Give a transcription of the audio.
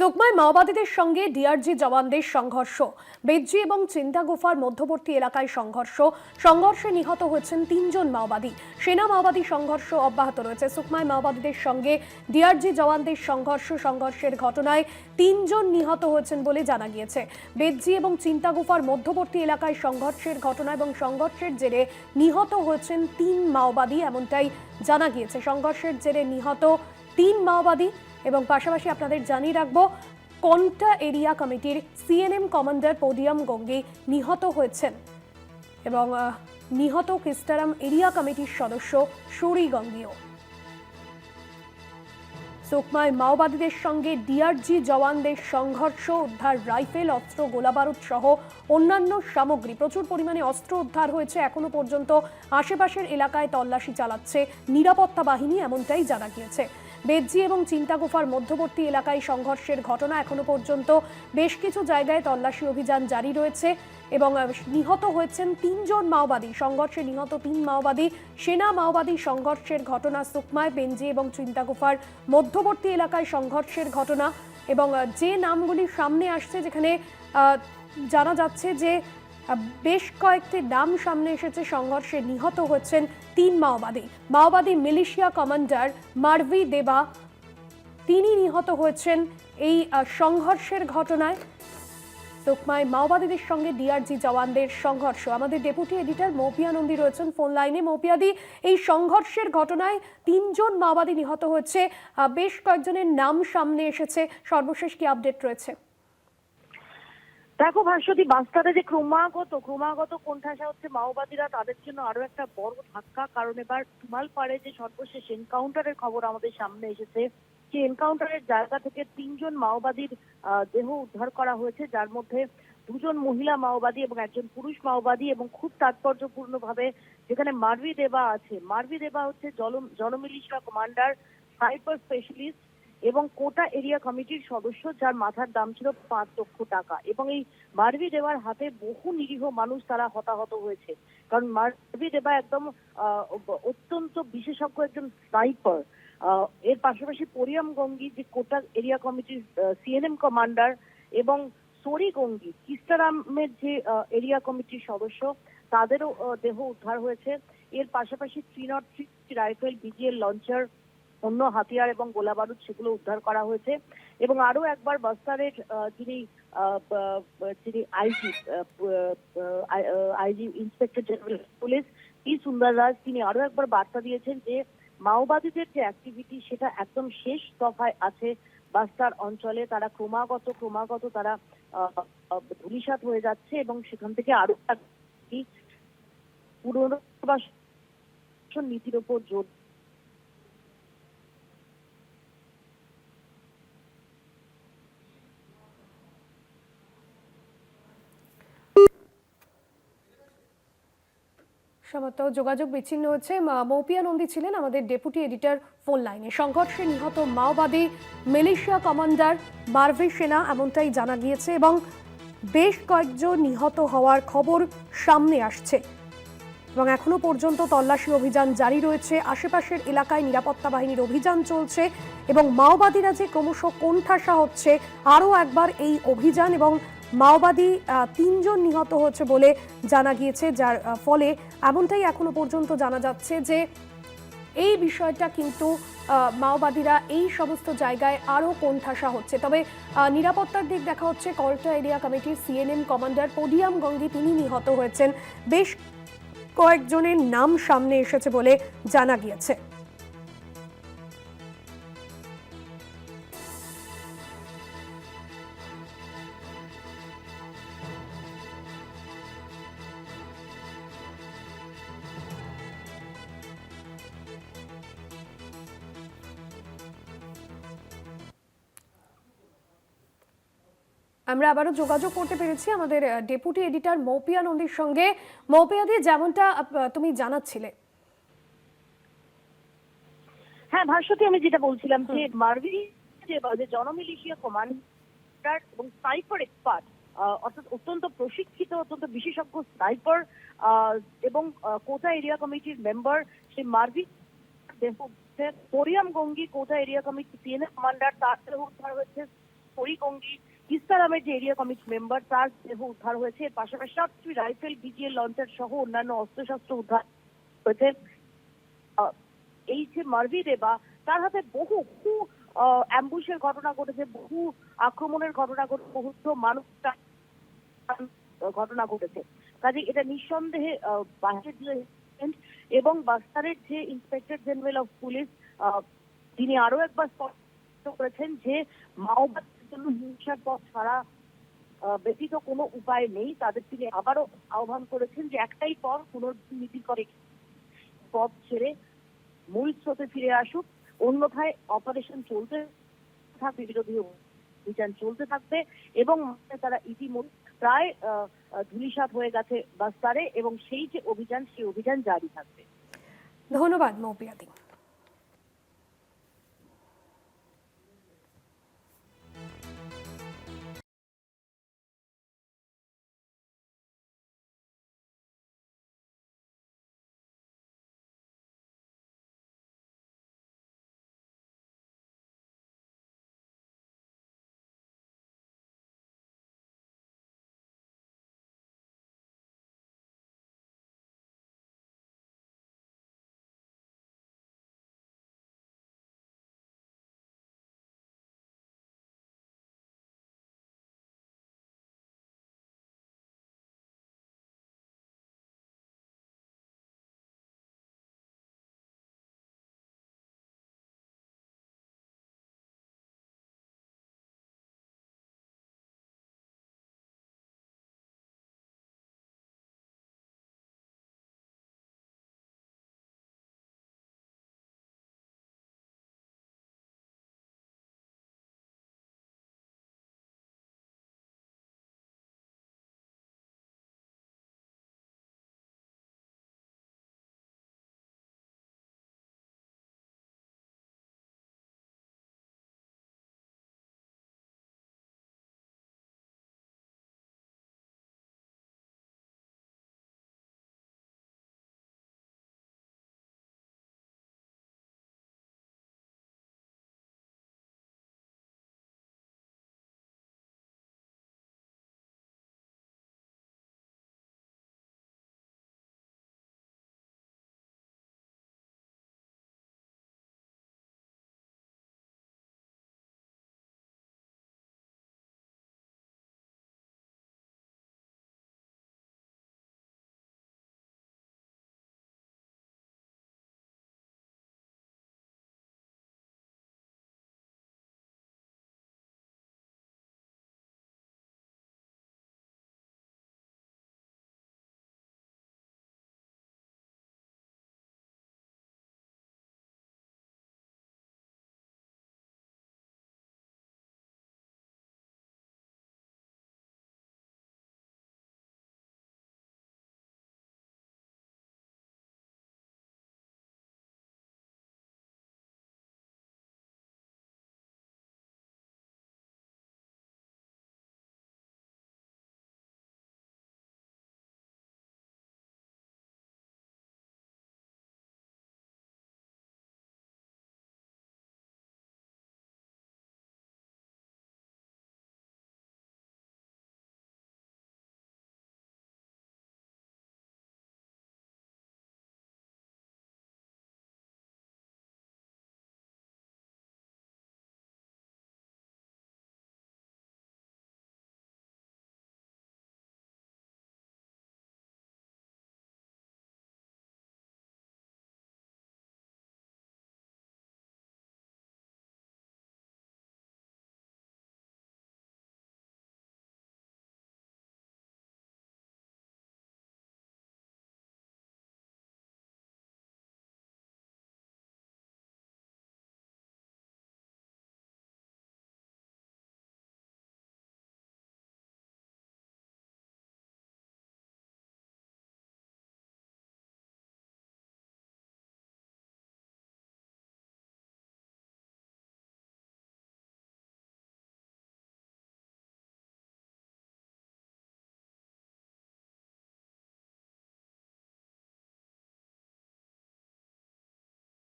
সুকমায় মাওবাদীদের সঙ্গে ডিআরজি জওয়ানদের সংঘর্ষ। বেজ্জি এবং চিন্তা গুফার মধ্যবর্তী এলাকায় সংঘর্ষ। সংঘর্ষে নিহত হয়েছেন তিনজন মাওবাদী। সেনা মাওবাদী সংঘর্ষ অব্যাহত রয়েছে। সুকমায় মাওবাদীদের সঙ্গে ডিআরজি জওয়ানদের সংঘর্ষ, সংঘর্ষের ঘটনায় তিনজন নিহত হয়েছেন বলে জানা গিয়েছে। বেজ্জি এবং চিন্তা গুফার মধ্যবর্তী এলাকায় সংঘর্ষের ঘটনা এবং সংঘর্ষের জেরে নিহত হয়েছেন তিন মাওবাদী, এমনটাই জানা গিয়েছে। সংঘর্ষের জেরে নিহত তিন মাওবাদী এবং পাশাপাশি আপনাদের জানিয়ে রাখব, কন্টা এরিয়া কমিটির সিএনএম কমান্ডার পোডিয়াম গঙ্গে নিহত হয়েছেন? এবং নিহত খ্রিস্টারাম এরিয়া কমিটির সদস্য সুরি গঙ্গীয়। সুকমায় মাওবাদীদের সঙ্গে ডিআরজি জওয়ানদের সংঘর্ষ, উদ্ধার, রাইফেল, অস্ত্র, গোলাবারুদ সহ অন্যান্য সামগ্রী। প্রচুর পরিমাণে অস্ত্র উদ্ধার হয়েছে এখনও পর্যন্ত। আশেপাশের এলাকায় তল্লাশি চালাচ্ছে নিরাপত্তা বাহিনী, এমনটাই জানা গিয়েছে। বেজ্জি এবং চিন্তাগুফার মধ্যবর্তী এলাকায় সংঘর্ষের ঘটনা এখনও পর্যন্ত বেশ কিছু জায়গায় তল্লাশি অভিযান জারি রয়েছে এবং নিহত হয়েছেন তিনজন মাওবাদী। সংঘর্ষে নিহত তিন মাওবাদী। সেনা মাওবাদী সংঘর্ষের ঘটনা সুকমায় বেঞ্জি এবং চিন্তাগুফার মধ্যবর্তী এলাকায় সংঘর্ষের ঘটনা এবং যে নামগুলি সামনে আসছে যেখানে জানা যাচ্ছে যে বেশ কয়েকটি নাম সামনে এসেছে। সংঘর্ষে নিহত হচ্ছেন তিন মাওবাদী। মাওবাদী মিলিশিয়া কমান্ডার মার্ভি দেবা, তিনি নিহত হয়েছেন এই সংঘর্ষের ঘটনায়। তোকমায় মাওবাদীদের সঙ্গে ডিআরজি জওয়ানদের সংঘর্ষ। আমাদের ডেপুটি এডিটর মৌপিয়া নন্দী রয়েছেন ফোন লাইনে। মৌপিয়াদি এই সংঘর্ষের ঘটনায় তিনজন মাওবাদী নিহত হয়েছে। বেশ কয়েকজনের নাম সামনে এসেছে। সর্বশেষ কি আপডেট রয়েছে? দেখো ভাস্বতী বাস্তারে যে ক্রমাগত ক্রমাগত কোণঠাসা হচ্ছে মাওবাদীরা, তাদের জন্য আরও একটা বড় ধাক্কা। কারণ এবার তুমালপাড়ে যে সর্বশেষ এনকাউন্টারের খবর আমাদের সামনে এসেছে সেই এনকাউন্টারের জায়গা থেকে তিনজন মাওবাদীর দেহ উদ্ধার করা হয়েছে। যার মধ্যে দুজন মহিলা মাওবাদী এবং একজন পুরুষ মাওবাদী এবং খুব তাৎপর্যপূর্ণ ভাবে যেখানে মারভি দেবা আছে। মারভি দেবা হচ্ছে জনমিলিশিয়া কমান্ডার, সাইবার স্পেশালিস্ট এবং কোটা এরিয়া কমিটির সদস্য যার মাথার দাম ছিল পাঁচ লক্ষ টাকা। এবং এই মারভি দেবার হাতে বহু নিরীহ মানুষ তারা হতাহত হয়েছে। কারণ মারভি দেবা একদম অত্যন্ত বিশেষজ্ঞ একজন স্নাইপার। এর পাশাপাশি পরিয়াম গঙ্গি যে কোটা এরিয়া কমিটির সিএনএম কমান্ডার এবং সরি গঙ্গি কিস্তারামের যে এরিয়া কমিটির সদস্য, তাদেরও দেহ উদ্ধার হয়েছে। এর পাশাপাশি three not three rifle BGL launcher অন্য হাতিয়ার এবং গোলাবারুদ সেগুলো উদ্ধার করা হয়েছে। এবং আরও একবার বস্তারের যিনি যিনি IG IG inspector general police P Sundar Raj তিনি আরও একবার বার্তা দিয়েছেন যে মাওবাদীদের যে অ্যাক্টিভিটি সেটা একদম শেষ দফায় আছে বাস্তার অঞ্চলে। তারা ক্রমাগত ক্রমাগত তারা আহ, হয়ে যাচ্ছে এবং সেখান থেকে আরও পুনর্বাসন নীতির উপর জোর সমাপ্ত যোগাযোগ বিচ্ছিন্ন হচ্ছে। মৌপিয়া নন্দী ছিলেন আমাদের ডেপুটি এডিটর ফোন লাইনে। সংঘর্ষে নিহত মাওবাদী মিলিশিয়া কমান্ডার মার্ভি সেনা এমনটাই জানা গিয়েছে এবং বেশ কয়েকজন নিহত হওয়ার খবর সামনে আসছে। এবং এখনও পর্যন্ত তল্লাশি অভিযান জারি রয়েছে। আশেপাশের এলাকায় নিরাপত্তা বাহিনীর অভিযান চলছে এবং মাওবাদীরা যে ক্রমশ কোণঠাসা হচ্ছে, আরও একবার এই অভিযান এবং মাওবাদী তিনজন নিহত হচ্ছে বলে জানা গিয়েছে, যার ফলে এমনটাই এখনও পর্যন্ত জানা যাচ্ছে যে এই বিষয়টা কিন্তু মাওবাদীরা এই সমস্ত জায়গায় আরও কোণঠাসা হচ্ছে। তবে নিরাপত্তার দিক দেখা হচ্ছে, কলটা এরিয়া কমিটির সিএনএম কমান্ডার পোডিয়াম গঙ্গি তিনি নিহত হয়েছেন। বেশ কয়েকজনের নাম সামনে এসেছে বলে জানা গিয়েছে। আমরা আবারও যোগাযোগ করতে পেরেছি আমাদের ডেপুটি এডিটর মৌপিয়া নন্দীর সঙ্গে। মৌপিয়া দিয়ে যেমনটা তুমি জানাচ্ছিলে। হ্যাঁ ভাস্বতী আমি যেটা বলছিলাম যে মার্ভি যে জনমিলিশিয়া কমান্ডার এবং স্নাইপার এক্সপার্ট অর্থাৎ অত্যন্ত প্রশিক্ষিত অত্যন্ত বিশেষজ্ঞ স্নাইপার এবং কোটা এরিয়া কমিটির মেম্বার সেই Marvi Koriyam Gangi Kota area committee CNA commander তার উদ্ধার হয়েছে হরিগঙ্গি ইস্তারামের যে এরিয়া কমিটি মেম্বার তার দেহ উদ্ধার হয়েছে। এর পাশাপাশি সাতটি রাইফেল, বিজিএল লঞ্চার সহ অন্যান্য অস্ত্রশস্ত্র উদ্ধার হয়েছে। এই যে মার্ভি দেবা, তার হাতে বহু বহু অ্যাম্বুশের ঘটনা ঘটেছে, বহু আক্রমণের ঘটনা ঘটেছে বহু মানুষ ঘটনা ঘটেছে। কাজে এটা নিঃসন্দেহে বাহিরের যে এবং বাস্তারের যে ইন্সপেক্টর জেনারেল অফ পুলিশ তিনি আরও একবার স্পষ্ট করেছেন যে মাওবাদের জন্য হিংসার পথ ছাড়া ব্যতীত কোনো উপায় নেই। তাদের তিনি আবারও আহ্বান করেছেন যে একটাই পথ পুনর্নীতি করে পথ ছেড়ে মূল স্রোতে ফিরে আসুক। অন্যথায় অপারেশন চলতে থাকবে বিরোধী অভিযান চলতে থাকবে এবং তারা ইতিমধ্যে প্রায় আহ, হয়ে গেছে বাস্তারে এবং সেই যে অভিযান সেই অভিযান জারি থাকবে। ধন্যবাদ মৌপিয়াদি